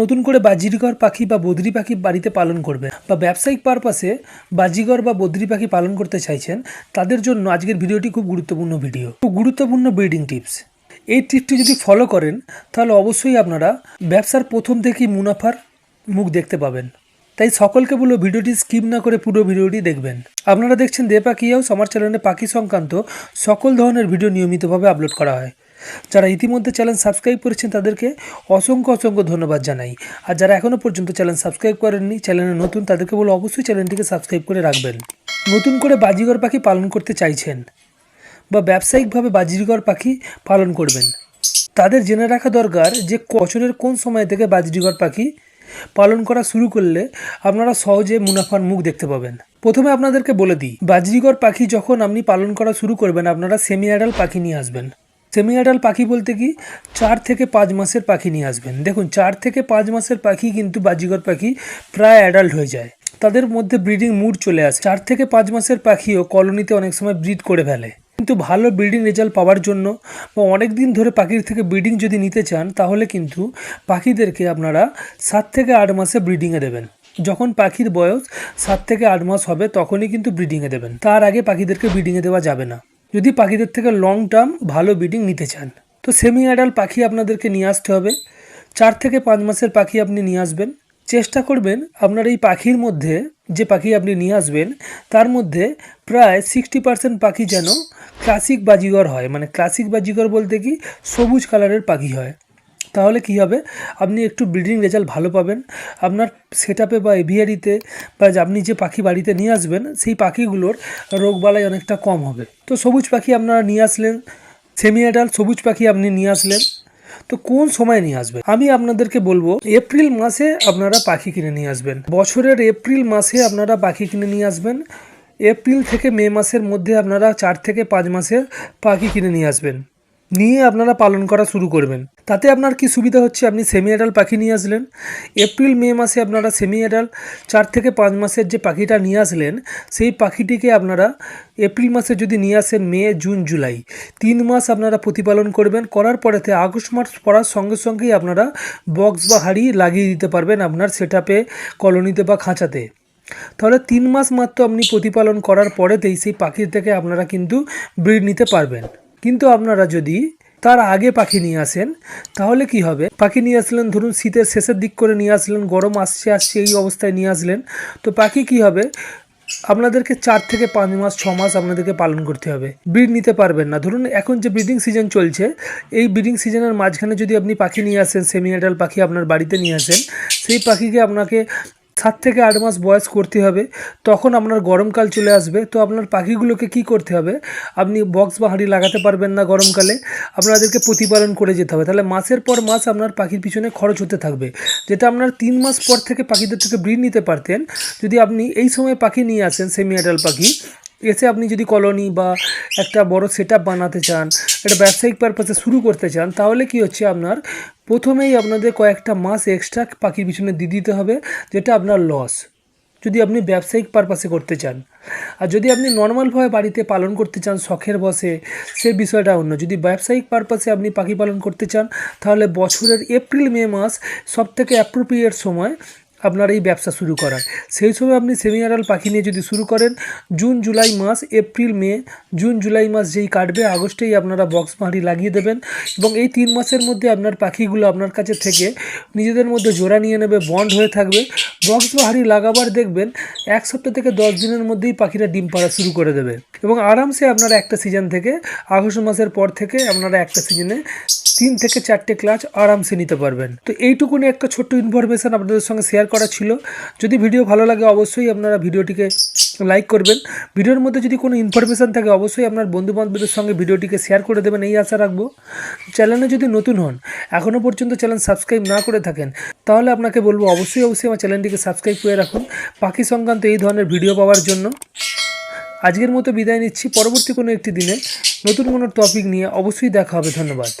নতুন করে বাজিরঘর পাখি বা বদ্রি পাখি বাড়িতে পালন করবে বা ব্যবসায়িক পারপাসে বাজিঘর বা বদ্রি পাখি পালন করতে চাইছেন, তাদের জন্য আজকের ভিডিওটি খুব গুরুত্বপূর্ণ ভিডিও। খুব গুরুত্বপূর্ণ ব্রিডিং টিপস এই টিপসটি যদি ফলো করেন, তাহলে অবশ্যই আপনারা ব্যবসার প্রথম থেকেই মুনাফার মুখ দেখতে পাবেন। তাই সকলকে বলব ভিডিওটি স্কিপ না করে পুরো ভিডিওটি দেখবেন। আপনারা দেখছেন দে পাখি চ্যানেলে পাখি সংক্রান্ত সকল ধরনের ভিডিও নিয়মিতভাবে আপলোড করা হয়। যারা ইতিমধ্যে চ্যানেল সাবস্ক্রাইব করেছেন তাদেরকে অসংখ্য অসংখ্য ধন্যবাদ জানাই। আর যারা এখনও পর্যন্ত চ্যানেল সাবস্ক্রাইব করেননি, চ্যানেলে নতুন, তাদেরকে বলো অবশ্যই চ্যানেলটিকে সাবস্ক্রাইব করে রাখবেন। নতুন করে বাজিগর পাখি পালন করতে চাইছেন বা ব্যবসায়িকভাবে বাজিগর পাখি পালন করবেন, তাদের জেনে রাখা দরকার যে বছরের কোন সময় থেকে বাজরিগর পাখি পালন করা শুরু করলে আপনারা সহজে মুনাফার মুখ দেখতে পাবেন। প্রথমে আপনাদেরকে বলে দিই বাজরিগর পাখি যখন আপনি পালন করা শুরু করবেন, আপনারা সেমি অ্যাডাল পাখি নিয়ে আসবেন। সেমি অ্যাডাল পাখি বলতে কি চার থেকে পাঁচ মাসের পাখি নিয়ে আসবেন। দেখুন, চার থেকে পাঁচ মাসের পাখি কিন্তু বাজিগর পাখি প্রায় অ্যাডাল্ট হয়ে যায়। তাদের মধ্যে ব্রিডিং মুড চলে আসে। চার থেকে পাঁচ মাসের পাখিও কলোনিতে অনেক সময় ব্রিড করে ফেলে। কিন্তু ভালো ব্রিডিং রেজাল্ট পাওয়ার জন্য বা অনেক দিন ধরে পাখির থেকে ব্রিডিং যদি নিতে চান, তাহলে কিন্তু পাখিদেরকে আপনারা সাত থেকে আট মাসে ব্রিডিংয়ে দেবেন। যখন পাখির বয়স সাত থেকে আট মাস হবে, তখনই কিন্তু ব্রিডিংয়ে দেবেন। তার আগে পাখিদেরকে ব্রিডিংয়ে দেওয়া যাবে না। যদি পাখিদের থেকে লং টার্ম ভালো ব্রিডিং নিতে চান, তো সেমি অ্যাডাল পাখি আপনাদেরকে নিয়ে আসতে হবে। চার থেকে পাঁচ মাসের পাখি আপনি নিয়ে আসবেন। চেষ্টা করবেন আপনার এই পাখির মধ্যে যে পাখি আপনি নিয়ে আসবেন, তার মধ্যে প্রায় সিক্সটি পার্সেন্ট পাখি যেন ক্লাসিক বাজিগর হয়। মানে ক্লাসিক বাজিগর বলতে কি? সবুজ কালারের পাখি হয়। তাহলে কি হবে? আপনি একটু ব্রিডিং রেজাল্ট ভালো পাবেন। আপনার সেট আপে বা এভিয়ারিতে বা আপনি যে পাখি বাড়িতে নিয়ে আসবেন, সেই পাখিগুলোর রোগবালাই অনেকটা কম হবে। তো সবুজ পাখি আপনারা নিয়ে আসলেন সেমি সবুজ পাখি আপনি নিয়ে আসলেন, তো কোন সময় নিয়ে আসবেন? আমি আপনাদেরকে বলব এপ্রিল মাসে আপনারা পাখি কিনে নিয়ে আসবেন। বছরের এপ্রিল মাসে আপনারা পাখি কিনে নিয়ে আসবেন। এপ্রিল থেকে মে মাসের মধ্যে আপনারা চার থেকে পাঁচ মাসের পাখি কিনে নিয়ে আসবেন। নিয়ে আপনারা পালন করা শুরু করবেন। তাতে আপনার কি সুবিধা হচ্ছে? আপনি সেমি অ্যাডাল পাখি নিয়ে আসলেন। এপ্রিল, মে মাসে আপনারা সেমি অ্যাডাল চার থেকে পাঁচ মাসের যে পাখিটা নিয়ে আসলেন, সেই পাখিটিকে আপনারা এপ্রিল মাসে যদি নিয়ে আসেন, মে, জুন, জুলাই, তিন মাস আপনারা প্রতিপালন করবেন। করার পরেতে আগস্ট মাস পড়ার সঙ্গে সঙ্গেই আপনারা বক্স বা হাড়ি লাগিয়ে দিতে পারবেন আপনার সেট কলোনিতে বা খাঁচাতে। তাহলে তিন মাস মাত্র আপনি প্রতিপালন করার পরেতেই সেই পাখির থেকে আপনারা কিন্তু ব্রিড নিতে পারবেন। কিন্তু আপনারা যদি তার আগে পাখি নিয়ে আসেন, তাহলে কি হবে? পাখি নিয়ে আসলেন, ধরুন শীতের শেষের দিক করে নিয়ে আসলেন, গরম আসছে আসছে, এই অবস্থায় নিয়ে আসলেন, তো পাখি কি হবে? আপনাদেরকে চার থেকে পাঁচ মাস, ছ মাস আপনাদেরকে পালন করতে হবে। ব্রিড নিতে পারবেন না। ধরুন এখন যে ব্রিডিং সিজন চলছে, এই ব্রিডিং সিজনের মাঝখানে যদি আপনি পাখি নিয়ে আসেন সেমি অ্যাডাল পাখি আপনার বাড়িতে নিয়ে আসেন, সেই পাখিকে আপনাকে সাত থেকে আট মাস বয়স করতে হবে, তখন আপনার গরমকাল চলে আসবে। তো আপনার পাখিগুলোকে কি করতে হবে? আপনি বক্স বা হাঁড়ি লাগাতে পারবেন না গরমকালে। আপনাদেরকে প্রতিপালন করে যেতে হবে। তাহলে মাসের পর মাস আপনার পাখির পিছনে খরচ হতে থাকবে। যেটা আপনার তিন মাস পর থেকে পাখিদের থেকে ব্রিড নিতে পারতেন। যদি আপনি এই সময় পাখি নিয়ে আসেন সেমি পাখি এসে আপনি যদি কলোনি বা একটা বড় সেট বানাতে চান, একটা ব্যবসায়িক পারপাসে শুরু করতে চান, তাহলে কি হচ্ছে আপনার? প্রথমেই আপনাদের কয়েকটা মাস এক্সট্রা পাখির পিছনে দিয়ে দিতে হবে, যেটা আপনার লস যদি আপনি ব্যবসায়িক পারপাসে করতে চান। আর যদি আপনি নর্মালভাবে বাড়িতে পালন করতে চান, শখের বসে, সে বিষয়টা অন্য। যদি ব্যবসায়িক পারপাসে আপনি পাখি পালন করতে চান, তাহলে বছরের এপ্রিল, মে মাস সব থেকে অ্যাপ্রোপ্রিয়েট সময় আপনার এই ব্যবসা শুরু করার। সেই সময় আপনি সেমি পাখি নিয়ে যদি শুরু করেন জুন জুলাই মাস এপ্রিল মে জুন জুলাই মাস যেই কাটবে আগস্টেই আপনারা বক্স মাড়ি লাগিয়ে দেবেন এবং এই তিন মাসের মধ্যে আপনার পাখিগুলো আপনার কাছে থেকে নিজেদের মধ্যে জোড়া নিয়ে নেবে বন্ড হয়ে থাকবে। বক্স বা হাঁড়ি লাগাবার দেখবেন, এক সপ্তাহ থেকে দশ দিনের মধ্যেই পাখিরা ডিম পাড়া শুরু করে দেবে। এবং আরামসে আপনারা একটা সিজন থেকে আগস্ট মাসের পর থেকে আপনারা একটা সিজনে তিন থেকে চারটে ক্লাচ আরামসে নিতে পারবেন। তো এইটুকুনি একটা ছোট্ট ইনফরমেশান আপনাদের সঙ্গে শেয়ার করা ছিল। যদি ভিডিও ভালো লাগে অবশ্যই আপনারা ভিডিওটিকে লাইক করবেন। ভিডিওর মধ্যে যদি কোনো ইনফরমেশান থাকে অবশ্যই আপনার বন্ধু বান্ধবদের সঙ্গে ভিডিওটিকে শেয়ার করে দেবেন, এই আশা রাখব। চ্যানেলে যদি নতুন হন এখনও পর্যন্ত চ্যানেল সাবস্ক্রাইব না করে থাকেন, তাহলে আপনাকে বলব অবশ্যই অবশ্যই আমার চ্যানেলটিকে সাবস্ক্রাইব করে রাখুন। পাখি সংক্রান্ত এই ধরনের ভিডিও পাওয়ার জন্য। আজকের মতো বিদায় নিচ্ছি। পরবর্তী কোনো একটি দিনে নতুন কোনো টপিক নিয়ে অবশ্যই দেখা হবে। ধন্যবাদ।